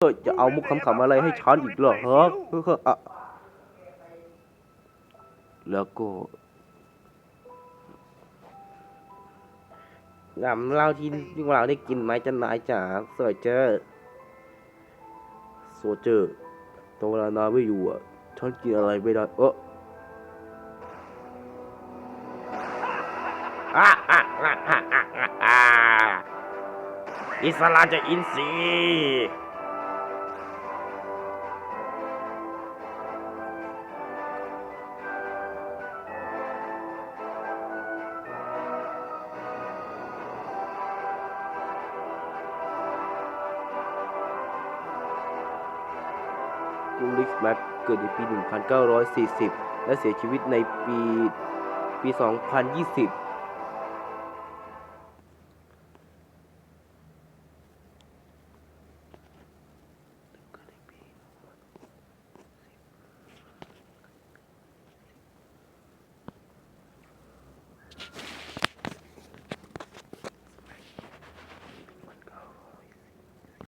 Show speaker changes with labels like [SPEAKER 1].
[SPEAKER 1] เออจะเอามุกขำๆอะไรให้ฉันอีกเหรอฮะเออแล้วก็งำเหล้าที่ที่เราได้กินไหมจะนายจ๋าสวยเจอโซเจอร์ตอนเวลานายไม่อยู่อะฉันกินอะไรไม่ได้เอออะอิสลาจะอินซี ย์กูลิกแม็กเกิดในปี 1940 และเสียชีวิตในปีปี 2020